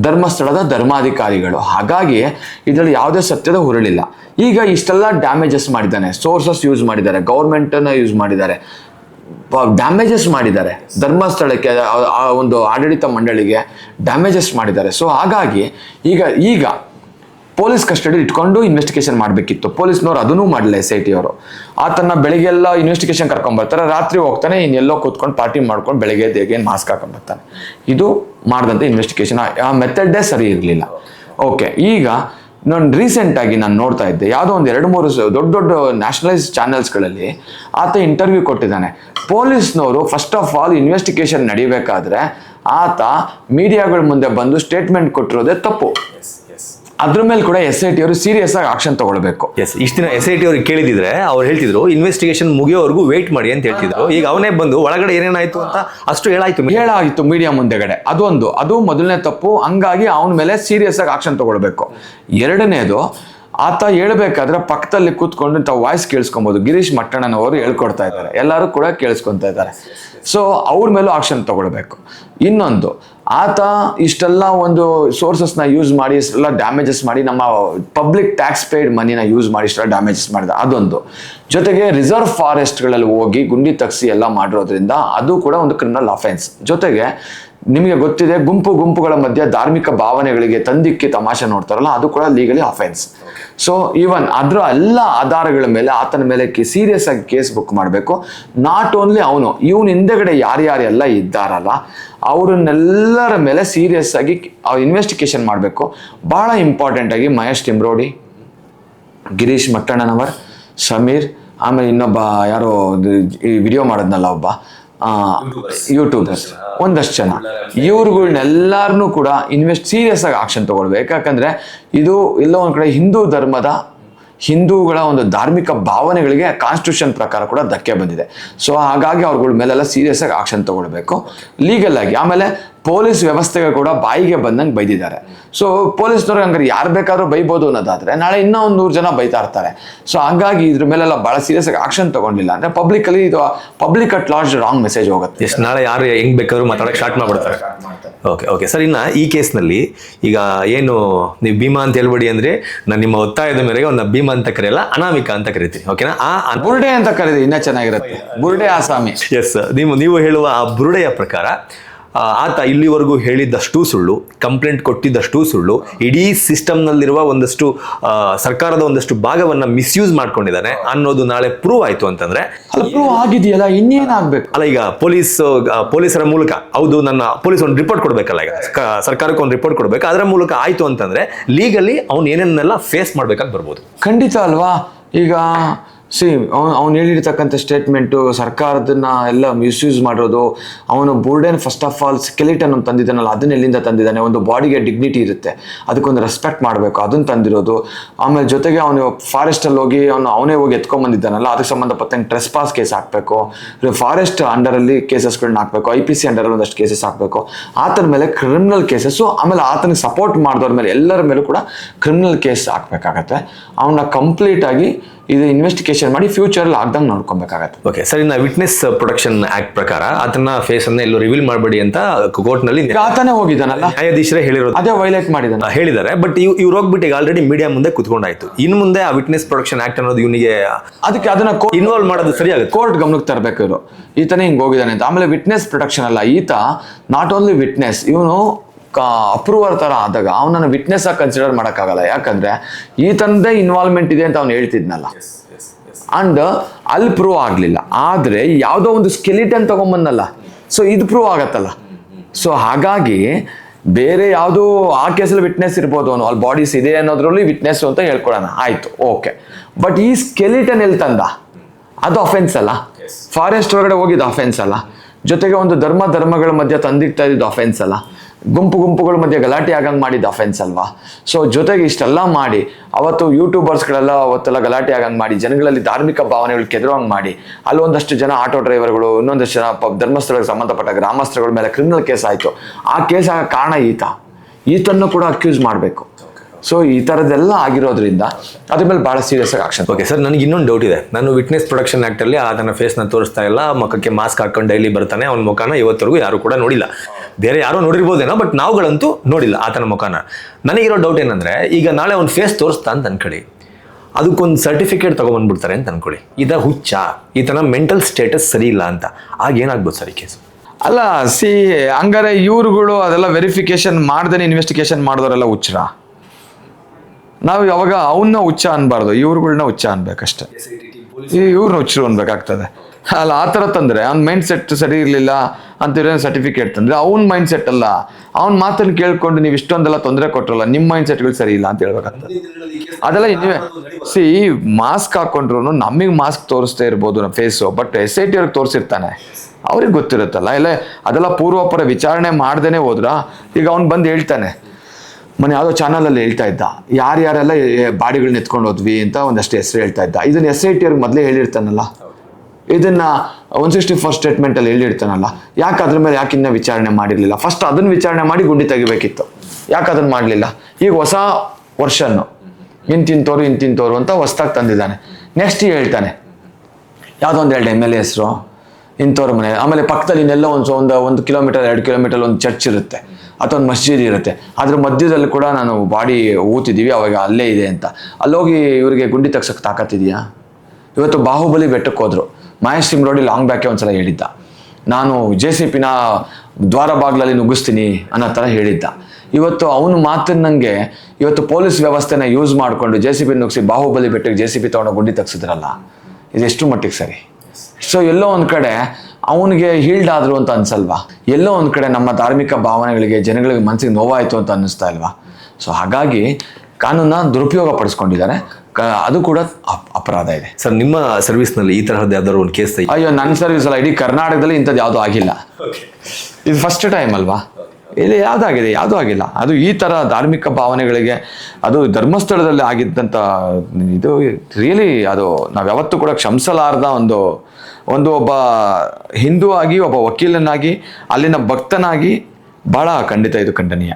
B: ಧರ್ಮಸ್ಥಳದ ಧರ್ಮಾಧಿಕಾರಿಗಳು. ಹಾಗಾಗಿ ಇದರಲ್ಲಿ ಯಾವುದೇ ಸತ್ಯದ ಹುರುಳಿಲ್ಲ. ಈಗ ಇಷ್ಟೆಲ್ಲ ಡ್ಯಾಮೇಜಸ್ ಮಾಡಿದ್ದಾನೆ. ಸೋರ್ಸಸ್ ಯೂಸ್ ಮಾಡಿದ್ದಾರೆ. ಗೌರ್ಮೆಂಟನ್ನು ಯೂಸ್ ಮಾಡಿದ್ದಾರೆ. ಡ್ಯಾಮೇಜಸ್ ಮಾಡಿದ್ದಾರೆ. ಧರ್ಮಸ್ಥಳಕ್ಕೆ, ಆ- ಒಂದು ಆಡಳಿತ ಮಂಡಳಿಗೆ ಡ್ಯಾಮೇಜಸ್ ಮಾಡಿದ್ದಾರೆ. ಸೊ ಹಾಗಾಗಿ ಈಗ ಈಗ ಪೊಲೀಸ್ ಕಸ್ಟಡಿ ಇಟ್ಕೊಂಡು ಇನ್ವೆಸ್ಟಿಗೇಷನ್ ಮಾಡಬೇಕಿತ್ತು. ಪೊಲೀಸ್ನವ್ರು ಅದನ್ನೂ ಮಾಡಲಿಲ್ಲ ಎಸ್ ಐ ಟಿ ಅವರು. ಆತನ ಬೆಳಿಗ್ಗೆಲ್ಲ ಇನ್ವೆಸ್ಟಿಗೇಷನ್ ಕರ್ಕೊಂಬರ್ತಾರೆ, ರಾತ್ರಿ ಹೋಗ್ತಾನೆ, ಇನ್ನೆಲ್ಲೋ ಕೂತ್ಕೊಂಡು ಪಾರ್ಟಿ ಮಾಡ್ಕೊಂಡು ಬೆಳಗ್ಗೆ ಹೇಗೆ ಮಾಸ್ಕ್ ಹಾಕೊಂಡ್ಬರ್ತಾನೆ ಇದು ಮಾಡಿದಂಥ ಇನ್ವೆಸ್ಟಿಗೇಷನ್ ಆ ಮೆಥಡೇ ಸರಿ ಇರಲಿಲ್ಲ. ಓಕೆ ಈಗ ನಾನು ರೀಸೆಂಟಾಗಿ ನಾನು ನೋಡ್ತಾ ಇದ್ದೆ, ಯಾವುದೋ ಒಂದು ಎರಡು ಮೂರು ದೊಡ್ಡ ದೊಡ್ಡ ನ್ಯಾಷನಲೈಸ್ ಚಾನೆಲ್ಸ್ಗಳಲ್ಲಿ ಆತ ಇಂಟರ್ವ್ಯೂ ಕೊಟ್ಟಿದ್ದಾನೆ. ಪೊಲೀಸ್ನವರು ಫಸ್ಟ್ ಆಫ್ ಆಲ್ ಇನ್ವೆಸ್ಟಿಗೇಷನ್ ನಡಿಬೇಕಾದ್ರೆ ಆತ ಮೀಡಿಯಾಗಳ ಮುಂದೆ ಬಂದು ಸ್ಟೇಟ್ಮೆಂಟ್ ಕೊಟ್ಟಿರೋದೇ ತಪ್ಪು. ಅದ್ರ ಮೇಲೆ ಕೂಡ ಎಸ್ ಐ ಟಿ ಅವರು ಸೀರಿಯಸ್ ಆಗಿ ಆಕ್ಷನ್ ತಗೊಳ್ಬೇಕು.
A: ಎಸ್ ಇಷ್ಟು ದಿನ ಎಸ್ ಐ ಟಿ ಅವ್ರಿಗೆ ಕೇಳಿದಿದ್ರೆ ಅವ್ರು ಹೇಳ್ತಿದ್ರು ಇನ್ವೆಸ್ಟಿಗೇಷನ್ ಮುಗಿಯೋವರೆಗೂ ವೇಟ್ ಮಾಡಿ ಅಂತ ಹೇಳ್ತಿದ್ರು. ಈಗ ಅವನೇ ಬಂದು ಒಳಗಡೆ ಏನೇನಾಯ್ತು ಅಂತ ಅಷ್ಟು ಹೇಳಾಯ್ತು
B: ಹೇಳಾಗಿತ್ತು ಮೀಡಿಯಾ ಮುಂದೆಗಡೆ. ಅದೊಂದು ಅದು ಮೊದಲನೇ ತಪ್ಪು. ಹಂಗಾಗಿ ಅವನ ಮೇಲೆ ಸೀರಿಯಸ್ ಆಗಿ ಆಕ್ಷನ್ ತಗೊಳ್ಬೇಕು. ಎರಡನೇದು ಆತ ಹೇಳ್ಬೇಕಾದ್ರೆ ಪಕ್ಕದಲ್ಲಿ ಕೂತ್ಕೊಂಡು ತಾವು ವಾಯ್ಸ್ ಕೇಳಿಸ್ಕೊಬೋದು. ಗಿರೀಶ್ ಮಟ್ಟಣ್ಣನವರು ಹೇಳ್ಕೊಡ್ತಾ ಇದ್ದಾರೆ. ಎಲ್ಲರೂ ಕೂಡ ಕೇಳಿಸ್ಕೊತಾ ಇದ್ದಾರೆ. ಸೊ ಅವ್ರ ಮೇಲೂ ಆಕ್ಷನ್ ತಗೊಳ್ಬೇಕು. ಇನ್ನೊಂದು ಆತ ಇಷ್ಟೆಲ್ಲ ಒಂದು ಸೋರ್ಸಸ್ನ ಯೂಸ್ ಮಾಡಿ, ಇಷ್ಟೆಲ್ಲ ಡ್ಯಾಮೇಜಸ್ ಮಾಡಿ, ನಮ್ಮ ಪಬ್ಲಿಕ್ ಟ್ಯಾಕ್ಸ್ ಪೇಯ್ಡ್ ಮನಿನ ಯೂಸ್ ಮಾಡಿ, ಇಷ್ಟೆಲ್ಲ ಡ್ಯಾಮೇಜಸ್ ಮಾಡಿದ. ಅದೊಂದು. ಜೊತೆಗೆ ರಿಸರ್ವ್ ಫಾರೆಸ್ಟ್ಗಳಲ್ಲಿ ಹೋಗಿ ಗುಂಡಿ ತಗ್ಸಿ ಎಲ್ಲ ಮಾಡಿರೋದ್ರಿಂದ ಅದು ಕೂಡ ಒಂದು ಕ್ರಿಮಿನಲ್ ಅಫೆನ್ಸ್ ಜೊತೆಗೆ ನಿಮಗೆ ಗೊತ್ತಿದೆ, ಗುಂಪು ಗುಂಪುಗಳ ಮಧ್ಯೆ ಧಾರ್ಮಿಕ ಭಾವನೆಗಳಿಗೆ ತಂದಿಕ್ಕಿ ತಮಾಷೆ ನೋಡ್ತಾರಲ್ಲ, ಅದು ಕೂಡ ಲೀಗಲಿ ಅಫೆನ್ಸ್ ಸೊ ಈವನ್ ಅದರ ಎಲ್ಲ ಆಧಾರಗಳ ಮೇಲೆ ಆತನ ಮೇಲೆ ಸೀರಿಯಸ್ ಆಗಿ ಕೇಸ್ ಬುಕ್ ಮಾಡಬೇಕು. ನಾಟ್ ಓನ್ಲಿ ಅವನು, ಇವನ ಹಿಂದೆಗಡೆ ಯಾರ್ಯಾರೆಲ್ಲ ಇದ್ದಾರಲ್ಲ, ಅವ್ರನ್ನೆಲ್ಲರ ಮೇಲೆ ಸೀರಿಯಸ್ ಆಗಿ ಇನ್ವೆಸ್ಟಿಗೇಷನ್ ಮಾಡಬೇಕು. ಬಹಳ ಇಂಪಾರ್ಟೆಂಟ್ ಆಗಿ ಮಹೇಶ್ ಟಿಮ್ರೋಡಿ ಗಿರೀಶ್ ಮಟ್ಟಣ್ಣನವರ್ ಸಮೀರ್, ಆಮೇಲೆ ಇನ್ನೊಬ್ಬ ಯಾರೋ ಈ ವಿಡಿಯೋ ಮಾಡೋದ್ನಲ್ಲ ಒಬ್ಬ. ಯೂಟ್ಯೂಬರ್ಸ್ ಒಂದಷ್ಟು ಜನ. ಇವ್ರುಗಳ್ನೆಲ್ಲಾರನ್ನೂ ಕೂಡ ಇನ್ವೆಸ್ಟ್ ಸೀರಿಯಸ್ ಆಗಿ ಆಕ್ಷನ್ ತಗೊಳ್ಬೇಕು. ಯಾಕಂದ್ರೆ ಇದು ಎಲ್ಲೋ ಒಂದ್ ಕಡೆ ಹಿಂದೂ ಧರ್ಮದ ಹಿಂದೂಗಳ ಒಂದು ಧಾರ್ಮಿಕ ಭಾವನೆಗಳಿಗೆ ಕಾನ್ಸ್ಟಿಟ್ಯೂಷನ್ ಪ್ರಕಾರ ಕೂಡ ಧಕ್ಕೆ ಬಂದಿದೆ. ಸೊ ಹಾಗಾಗಿ ಅವ್ರಗಳ ಮೇಲೆಲ್ಲ ಸೀರಿಯಸ್ ಆಗಿ ಆಕ್ಷನ್ ತಗೊಳ್ಬೇಕು. ಲೀಗಲ್ ಆಗಿ. ಆಮೇಲೆ ಪೊಲೀಸ್ ವ್ಯವಸ್ಥೆಗೆ ಕೂಡ ಬಾಯಿಗೆ ಬಂದಂಗೆ ಬೈದಿದ್ದಾರೆ. ಸೊ ಪೊಲೀಸ್ನವ್ರಿಗೆ ಹಂಗಾರೆ ಯಾರು ಬೇಕಾದ್ರೂ ಬೈಬೋದು ಅನ್ನೋದಾದ್ರೆ ನಾಳೆ ಇನ್ನೂ ಒಂದು ನೂರು ಜನ ಬೈತಾ ಇರ್ತಾರೆ. ಸೊ ಹಂಗಾಗಿ ಇದ್ರ ಮೇಲೆಲ್ಲ ಭಾಳ ಸೀರಿಯಸ್ ಆಗಿ ಆಕ್ಷನ್ ತಗೊಂಡಿಲ್ಲ. ಅಂದ್ರೆ ಪಬ್ಲಿಕಲ್ಲಿ ಇದು public at large wrong message ಹೋಗುತ್ತೆ.
A: ಎಷ್ಟು ನಾಳೆ ಯಾರು ಹೆಂಗ್ ಬೇಕಾದ್ರೂ ಮಾತಾಡಕ್ಕೆ ಸ್ಟಾರ್ಟ್ ಮಾಡ್ಬಿಡ್ತಾರೆ. ಓಕೆ ಓಕೆ ಸರ್ ಇನ್ನ ಈ ಕೇಸ್ನಲ್ಲಿ ಈಗ ಏನು ನೀವು ಭೀಮಾ ಅಂತ ಹೇಳ್ಬೇಡಿ ಅಂದ್ರೆ ನಾನು ನಿಮ್ಮ ಒತ್ತಾಯದ ಮೇರೆಗೆ ಒಂದು ಭೀಮಾ ಅಂತ ಕರೆಯಲ್ಲ ಅನಾಮಿಕ ಅಂತ ಕರಿತೀನಿ. ಓಕೆನಾ ಆ
B: ಬುರುಡೆ ಅಂತ ಕರೀರಿ ಇನ್ನೂ ಚೆನ್ನಾಗಿರುತ್ತೆ. ಬುರುಡೆ ಆಸಾಮಿ.
A: ಎಸ್ ನೀವು ನೀವು ಹೇಳುವ ಆ ಬುರುಡೆಯ ಪ್ರಕಾರ ಆತ ಇಲ್ಲಿವರೆಗೂ ಹೇಳಿದ್ದಷ್ಟೂ ಸುಳ್ಳು ಕಂಪ್ಲೇಂಟ್ ಕೊಟ್ಟಿದ್ದಷ್ಟೂ ಸುಳ್ಳು ಇಡೀ ಸಿಸ್ಟಮ್ನಲ್ಲಿರುವ ಒಂದಷ್ಟು ಸರ್ಕಾರದ ಒಂದಷ್ಟು ಭಾಗವನ್ನ ಮಿಸ್ಯೂಸ್ ಮಾಡ್ಕೊಂಡಿದ್ದಾನೆ ಅನ್ನೋದು ನಾಳೆ ಪ್ರೂವ್ ಆಯ್ತು ಅಂತಂದ್ರೆ
B: ಅದು ಪ್ರೂವ್ ಆಗಿದೆಯಲ್ಲ ಇನ್ನೇನಾಗ್ಬೇಕು?
A: ಅಲ್ಲ ಈಗ ಪೊಲೀಸ್ ಪೊಲೀಸರ ಮೂಲಕ ಹೌದು ನನ್ನ ಪೊಲೀಸ್ ಒಂದು ರಿಪೋರ್ಟ್ ಕೊಡಬೇಕಲ್ಲ ಈಗ ಸರ್ಕಾರಕ್ಕೆ ಒಂದು ರಿಪೋರ್ಟ್ ಕೊಡ್ಬೇಕು ಅದರ ಮೂಲಕ ಆಯ್ತು ಅಂತಂದ್ರೆ ಲೀಗಲಿ ಅವ್ನು ಏನೇನೆಲ್ಲ ಫೇಸ್ ಮಾಡ್ಬೇಕಾಗಿ ಬರ್ಬೋದು.
B: ಖಂಡಿತ ಅಲ್ವಾ? ಈಗ ಸಿ ಅವ್ನು ಅವ್ನು ಹೇಳಿರ್ತಕ್ಕಂಥ ಸ್ಟೇಟ್ಮೆಂಟು ಸರ್ಕಾರದನ್ನ ಎಲ್ಲ ಮಿಸ್ಯೂಸ್ ಮಾಡೋದು ಅವನು burden first of all skeleton ಅಂತ ತಂದಿದ್ದಾನಲ್ಲ, ಅದನ್ನ ಎಲ್ಲಿಂದ ತಂದಿದ್ದಾನೆ? ಒಂದು ಬಾಡಿಗೆ ಡಿಗ್ನಿಟಿ ಇರುತ್ತೆ. ಅದಕ್ಕೊಂದು ರೆಸ್ಪೆಕ್ಟ್ ಮಾಡಬೇಕು, ಅದನ್ನು ತಂದಿರೋದು. ಆಮೇಲೆ ಜೊತೆಗೆ ಅವನು ಫಾರೆಸ್ಟಲ್ಲಿ ಹೋಗಿ, ಅವನು ಅವನೇ ಹೋಗಿ ಎತ್ಕೊಂಬಂದಿದ್ದಾನಲ್ಲ, ಅದಕ್ಕೆ ಸಂಬಂಧಪಟ್ಟಂಗೆ ಟ್ರೆಸ್ ಪಾಸ್ ಕೇಸ್ ಹಾಕಬೇಕು? ಫಾರೆಸ್ಟ್ ಅಂಡರಲ್ಲಿ ಕೇಸಸ್ಗಳನ್ನ ಹಾಕಬೇಕು ಐ ಪಿ ಸಿ ಅಂಡರಲ್ಲಿ ಒಂದಷ್ಟು ಕೇಸಸ್ ಹಾಕಬೇಕು. ಆತನ ಮೇಲೆ ಕ್ರಿಮಿನಲ್ ಕೇಸಸ್ಸು ಆಮೇಲೆ ಆತನಿಗೆ ಸಪೋರ್ಟ್ ಮಾಡಿದವ್ರ ಮೇಲೆ ಎಲ್ಲರ ಮೇಲೂ ಕೂಡ ಕ್ರಿಮಿನಲ್ ಕೇಸ್ ಹಾಕಬೇಕಾಗತ್ತೆ. ಅವನ್ನ ಕಂಪ್ಲೀಟ್ ಆಗಿ ಇದು ಇನ್ವೆಸ್ಟಿಗೇಷನ್ ಮಾಡಿ ಫ್ಯೂಚರಲ್ಲಿ ಆಗ್ದಂಗೆ ನೋಡ್ಕೊಬೇಕಾಗತ್ತೆ.
A: ಓಕೆ ಸರ್ ಇನ್ನು ವಿಟ್ನೆಸ್ ಪ್ರೊಟೆಕ್ಷನ್ ಆಕ್ಟ್ ಪ್ರಕಾರ ಅದನ್ನ ಫೇಸ್ ಅನ್ನ ಎಲ್ಲೂ ರಿವೀಲ್ ಮಾಡಬೇಡಿ ಅಂತ
B: ಕೋರ್ಟ್ನಲ್ಲಿ ಆತನೇ ಹೋಗಿದ್ದಾನಲ್ಲ?
A: ನ್ಯಾಯಾಧೀಶರೇ ಹೇಳಿರೋದು.
B: ಅದೇ ವೈಲೇಟ್
A: ಮಾಡಿದ ಹೇಳಿದ್ದಾರೆ ಬಟ್ ಇವ್ ಇವ್ರು ಹೋಗ್ಬಿಟ್ಟು ಈಗ ಆಲ್ರೆಡಿ ಮೀಡಿಯಾ ಮುಂದೆ ಕುತ್ಕೊಂಡಾಯ್ತು. ಇನ್ನು ಮುಂದೆ ಆ ವಿಟ್ನೆಸ್ ಪ್ರೊಟೆಕ್ಷನ್ ಆಕ್ಟ್ ಅನ್ನೋದು ಇವನಿಗೆ
B: ಅದಕ್ಕೆ ಅದನ್ನ
A: ಇನ್ವಾಲ್ವ್ ಮಾಡೋದು ಸರಿಯಾಗುತ್ತೆ
B: ಕೋರ್ಟ್ ಗಮನಕ್ಕೆ ತರಬೇಕು ಇವರು. ಈತನೇ ಹಿಂಗೆ ಹೋಗಿದ್ದಾನೆ ಅಂತ. ಆಮೇಲೆ ವಿಟ್ನೆಸ್ ಪ್ರೊಟೆಕ್ಷನ್ ಅಲ್ಲ ಈತ ನಾಟ್ ಓನ್ಲಿ ವಿಟ್ನೆಸ್ ಇವನು ಅಪ್ರೂವರ್ ಥರ ಆದಾಗ ಅವನನ್ನು ವಿಟ್ನೆಸ್ ಆಗಿ ಕನ್ಸಿಡರ್ ಮಾಡೋಕ್ಕಾಗಲ್ಲ. ಯಾಕಂದ್ರೆ ತಂದೆ ಇನ್ವಾಲ್ವ್ಮೆಂಟ್ ಇದೆ ಅಂತ ಅವ್ನು ಹೇಳ್ತಿದ್ನಲ್ಲ. ಅಂಡ್ ಅಲ್ಲಿ ಪ್ರೂವ್ ಆಗಲಿಲ್ಲ. ಆದರೆ ಯಾವುದೋ ಒಂದು ಸ್ಕೆಲಿಟನ್ ತೊಗೊಂಬಂದಲ್ಲ. ಸೊ ಇದು ಪ್ರೂವ್ ಆಗತ್ತಲ್ಲ. ಸೊ ಹಾಗಾಗಿ ಬೇರೆ ಯಾವುದೋ ಆ ಕೇಸಲ್ಲಿ ವಿಟ್ನೆಸ್ ಇರ್ಬೋದು ಅವನು. ಅಲ್ಲಿ ಬಾಡೀಸ್ ಇದೆ ಅನ್ನೋದ್ರಲ್ಲಿ ವಿಟ್ನೆಸ್ ಅಂತ ಹೇಳ್ಕೊಡೋಣ ಆಯ್ತು ಓಕೆ ಬಟ್ ಈ ಸ್ಕೆಲಿಟನ್ ಎಲ್ಲಿ ತಂದ? ಅದು ಅಫೆನ್ಸ್ ಅಲ್ಲ. ಫಾರೆಸ್ಟ್ ಒಳಗಡೆ ಹೋಗಿದ್ದು ಅಫೆನ್ಸ್ ಅಲ್ಲ. ಜೊತೆಗೆ ಒಂದು ಧರ್ಮ ಧರ್ಮಗಳ ಮಧ್ಯೆ ತಂದಿಕ್ತಾ ಇದ್ದಿದ್ದು ಅಫೆನ್ಸ್ ಅಲ್ಲ. ಗುಂಪು ಗುಂಪುಗಳ ಮಧ್ಯೆ ಗಲಾಟೆ ಆಗಂಗೆ ಮಾಡಿದ ಅಫೆನ್ಸ್ ಅಲ್ವಾ? ಸೊ ಜೊತೆಗೆ ಇಷ್ಟೆಲ್ಲ ಮಾಡಿ, ಅವತ್ತು ಯೂಟ್ಯೂಬರ್ಸ್ಗಳೆಲ್ಲ ಅವತ್ತೆಲ್ಲ ಗಲಾಟೆ ಆಗಂಗೆ ಮಾಡಿ, ಜನಗಳಲ್ಲಿ ಧಾರ್ಮಿಕ ಭಾವನೆಗಳು ಕೆದರುವಂಗೆ ಮಾಡಿ, ಅಲ್ಲಿ ಒಂದಷ್ಟು ಜನ ಆಟೋ ಡ್ರೈವರ್ಗಳು, ಇನ್ನೊಂದಷ್ಟು ಜನ ಧರ್ಮಸ್ಥಳಕ್ಕೆ ಸಂಬಂಧಪಟ್ಟ ಗ್ರಾಮಸ್ಥರುಗಳ ಮೇಲೆ ಕ್ರಿಮಿನಲ್ ಕೇಸ್ ಆಯಿತು. ಆ ಕೇಸ್ ಆಗ ಕಾರಣ ಈತ. ಈತನ್ನು ಕೂಡ ಅಕ್ಯೂಸ್ ಮಾಡಬೇಕು. ಸೊ ಈ ಥರದ್ದೆಲ್ಲ ಆಗಿರೋದ್ರಿಂದ ಅದ್ರ ಮೇಲೆ ಭಾಳ ಸೀರಿಯಸ್ ಆಗಿ ಆಕ್ಷನ್
A: ಓಕೆ ಸರ್ ನನಗೆ ಇನ್ನೊಂದು ಡೌಟ್ ಇದೆ. ನಾನು ವಿಟ್ನೆಸ್ ಪ್ರೊಡಕ್ಷನ್ ಆ್ಯಕ್ಟಲ್ಲಿ ಆತನ ಫೇಸ್ನ ತೋರಿಸ್ತಾ ಇಲ್ಲ, ಮುಖಕ್ಕೆ ಮಾಸ್ಕ್ ಹಾಕೊಂಡು ಡೈಲಿ ಬರ್ತಾನೆ, ಅವನ ಮುಖನ ಇವತ್ತರೆಗೂ ಯಾರು ಕೂಡ ನೋಡಿಲ್ಲ. ಬೇರೆ ಯಾರೋ ನೋಡಿರ್ಬೋದೇನೋ ಬಟ್ ನಾವುಗಳಂತೂ ನೋಡಿಲ್ಲ ಆತನ ಮುಖನ. ನನಗಿರೋ ಡೌಟ್ ಏನಂದರೆ ಈಗ ನಾಳೆ ಅವ್ನ ಫೇಸ್ ತೋರಿಸ್ತಾ ಅಂತ ಅನ್ಕೊಳ್ಳಿ. ಅದಕ್ಕೊಂದು ಸರ್ಟಿಫಿಕೇಟ್ ತೊಗೊಂಬಂದ್ಬಿಡ್ತಾರೆ ಅಂತ ಅನ್ಕೊಳ್ಳಿ. ಇದ ಹುಚ್ಚ ಈತನ ಮೆಂಟಲ್ ಸ್ಟೇಟಸ್ ಸರಿ ಇಲ್ಲ ಅಂತ. ಆಗ ಏನಾಗ್ಬೋದು ಸರ್ ಈ ಕೇಸ್
B: ಅಲ್ಲ ಸಿ ಹಂಗಾರೆ ಇವ್ರುಗಳು ಅದೆಲ್ಲ ವೆರಿಫಿಕೇಶನ್ ಮಾಡ್ದೇ ಇನ್ವೆಸ್ಟಿಗೇಷನ್ ಮಾಡಿದವರೆಲ್ಲ ಹುಚ್ಚರ? ನಾವು ಯಾವಾಗ ಅವನ್ನ ಹುಚ್ಚ ಅನ್ಬಾರ್ದು ಇವ್ರುಗಳ್ನ ಹುಚ್ಚ ಅನ್ಬೇಕಷ್ಟೆ. ಇವ್ರನ್ನ ಹುಚ್ಚರು ಅನ್ಬೇಕಾಗ್ತದೆ. ಅಲ್ಲ ಆ ಥರ ತಂದರೆ ಅವ್ನ ಮೈಂಡ್ ಸೆಟ್ ಸರಿ ಇರಲಿಲ್ಲ ಅಂತಿರೋ ಸರ್ಟಿಫಿಕೇಟ್ ತಂದರೆ ಅವ್ನ ಮೈಂಡ್ ಸೆಟ್ ಅಲ್ಲ. ಅವ್ನ ಮಾತನ್ನು ಕೇಳ್ಕೊಂಡು ನೀವು ಇಷ್ಟೊಂದೆಲ್ಲ ತೊಂದರೆ ಕೊಟ್ಟರಲ್ಲ ನಿಮ್ಮ ಮೈಂಡ್ ಸೆಟ್ಗಳು ಸರಿ ಇಲ್ಲ ಅಂತ ಹೇಳ್ಬೇಕಂತ. ಅದೆಲ್ಲ ನೀವೇ ಸಿ ಮಾಸ್ಕ್ ಹಾಕೊಂಡ್ರು ನಮಗೆ ಮಾಸ್ಕ್ ತೋರಿಸ್ತಾ ಇರ್ಬೋದು ನಮ್ಮ face but S I T ಅವ್ರಿಗೆ ತೋರಿಸಿರ್ತಾನೆ. ಅವ್ರಿಗೆ ಗೊತ್ತಿರುತ್ತಲ್ಲ ಇಲ್ಲ ಅದೆಲ್ಲ ಪೂರ್ವಾಪರ ವಿಚಾರಣೆ ಮಾಡ್ದೇ ಹೋದ್ರ? ಈಗ ಅವ್ನು ಬಂದು ಹೇಳ್ತಾನೆ ಮೊನ್ನೆ ಯಾವುದೋ ಚಾನಲಲ್ಲಿ ಹೇಳ್ತಾ ಇದ್ದ. ಯಾರ್ಯಾರೆಲ್ಲ ಬಾಡಿಗಳನ್ನ ಎತ್ಕೊಂಡು ಹೋದ್ವಿ ಅಂತ ಒಂದಷ್ಟು ಹೆಸರು ಹೇಳ್ತಾ ಇದ್ದ. ಇದನ್ನ ಎಸ್ ಐ ಟಿ ಅವ್ರಿಗೆ ಮೊದಲೇ ಹೇಳಿರ್ತಾನಲ್ಲ. ಇದನ್ನ ಒನ್ ಸಿಕ್ಸ್ಟಿ ಫೋರ್ ಸ್ಟೇಟ್ಮೆಂಟಲ್ಲಿ ಹೇಳಿರ್ತಾನಲ್ಲ, ಯಾಕೆ ಅದ್ರ ಮೇಲೆ ಯಾಕೆ ಇನ್ನೂ ವಿಚಾರಣೆ ಮಾಡಿರಲಿಲ್ಲ? ಫಸ್ಟ್ ಅದನ್ನ ವಿಚಾರಣೆ ಮಾಡಿ ಗುಂಡಿ ತೆಗಿಬೇಕಿತ್ತು. ಯಾಕೆ ಅದನ್ನ ಮಾಡಲಿಲ್ಲ? ಈಗ ಹೊಸ ವರ್ಷನ್ನು, ಇಂತಿಂತೋರು ಇಂತಿಂತೋರು ಅಂತ ಹೊಸ್ದಾಗಿ ತಂದಿದ್ದಾನೆ. ನೆಕ್ಸ್ಟ್ ಹೇಳ್ತಾನೆ. ಯಾವುದೋ ಒಂದು ಎರಡು ಎಂ ಎಲ್ ಎ ಹೆಸರು? ಇಂಥವ್ರ ಮನೆ. ಆಮೇಲೆ ಪಕ್ಕದಲ್ಲಿ ಇನ್ನೆಲ್ಲ ಒಂದು ಒಂದು ಒಂದು ಕಿಲೋಮೀಟರ್ ಎರಡು ಕಿಲೋಮೀಟರ್ ಒಂದು ಚರ್ಚ್ ಇರುತ್ತೆ. ಅಥವಾ ಒಂದು ಮಸ್ಜಿದ್ ಇರುತ್ತೆ. ಅದ್ರ ಮಧ್ಯದಲ್ಲಿ ಕೂಡ ನಾನು ಬಾಡಿ ಊತಿದ್ದೀವಿ ಅವಾಗ ಅಲ್ಲೇ ಇದೆ ಅಂತ. ಅಲ್ಲೋಗಿ ಇವರಿಗೆ ಗುಂಡಿ ತಗ್ಸಕ್ಕೆ ತಾಕತ್ತಿದೆಯಾ ಇವತ್ತು ಬಾಹುಬಲಿ ಬೆಟ್ಟಕ್ಕೆ ಹೋದ್ರು. ಮಹೇಶ್ ಸಿಮ್ರೋಡಿ ರೋಡಿ ಲಾಂಗ್ ಬ್ಯಾಕೆ ಒಂದ್ಸಲ ಹೇಳಿದ್ದ. ನಾನು ಜೆ ಸಿ ಪಿನ ದ್ವಾರ ಬಾಗ್ಲಲ್ಲಿ ನುಗ್ಗಿಸ್ತೀನಿ ಅನ್ನೋ ಥರ ಹೇಳಿದ್ದ. ಇವತ್ತು ಅವನು ನನಗೆ ಇವತ್ತು ಪೊಲೀಸ್ ವ್ಯವಸ್ಥೆನ ಯೂಸ್ ಮಾಡಿಕೊಂಡು ಜೆ ಸಿ ಪಿ ನುಗ್ಸಿ ಬಾಹುಬಲಿ ಬೆಟ್ಟಕ್ಕೆ ಜೆ ಸಿ ಪಿ ತೊಗೊಂಡು ಗುಂಡಿ ತಗ್ಸಿದ್ರಲ್ಲ, ಇದು ಮಟ್ಟಿಗೆ ಸರಿ? ಸೊ ಎಲ್ಲೋ ಒಂದು ಕಡೆ ಅವನಿಗೆ ಹೀಲ್ಡ್ ಆದರು ಅಂತ ಅನ್ಸಲ್ವಾ? ಎಲ್ಲೋ ಒಂದು ಕಡೆ ನಮ್ಮ ಧಾರ್ಮಿಕ ಭಾವನೆಗಳಿಗೆ, ಜನಗಳಿಗೆ ಮನಸ್ಸಿಗೆ ನೋವಾಯಿತು ಅಂತ ಅನ್ನಿಸ್ತಾ ಇಲ್ವಾ? ಸೊ ಹಾಗಾಗಿ ಕಾನೂನ ದುರುಪಯೋಗ ಪಡಿಸ್ಕೊಂಡಿದ್ದಾರೆ. ಅದು ಕೂಡ ಅಪ್- ಅಪರಾಧ ಇದೆ.
A: ಸರ್ ನಿಮ್ಮ ಸರ್ವಿಸ್ನಲ್ಲಿ ಈ ತರಹದ ಯಾವ್ದಾದ್ರು ಒಂದು ಕೇಸ್
B: ಅಯ್ಯೋ ನನ್ನ ಸರ್ವಿಸ್ ಅಲ್ಲ ಇಡೀ ಕರ್ನಾಟಕದಲ್ಲಿ ಇಂಥದ್ದು ಯಾವುದೂ ಆಗಿಲ್ಲ. ಇದು ಫಸ್ಟ್ ಟೈಮ್ ಅಲ್ವಾ? ಇಲ್ಲಿ ಯಾವುದಾಗಿದೆ ಯಾವುದೂ ಆಗಿಲ್ಲ. ಅದು ಈ ಥರ ಧಾರ್ಮಿಕ ಭಾವನೆಗಳಿಗೆ ಅದು ಧರ್ಮಸ್ಥಳದಲ್ಲಿ ಆಗಿದ್ದಂಥ ಇದು ರಿಯಲಿ ಅದು ನಾವು ಯಾವತ್ತೂ ಕೂಡ ಕ್ಷಮಿಸಲಾರದ ಒಂದು ಒಂದು ಒಬ್ಬ ಹಿಂದೂ ಆಗಿ ಒಬ್ಬ ವಕೀಲನಾಗಿ ಅಲ್ಲಿನ ಭಕ್ತನಾಗಿ ಭಾಳ ಖಂಡಿತ ಇದು ಖಂಡನೀಯ.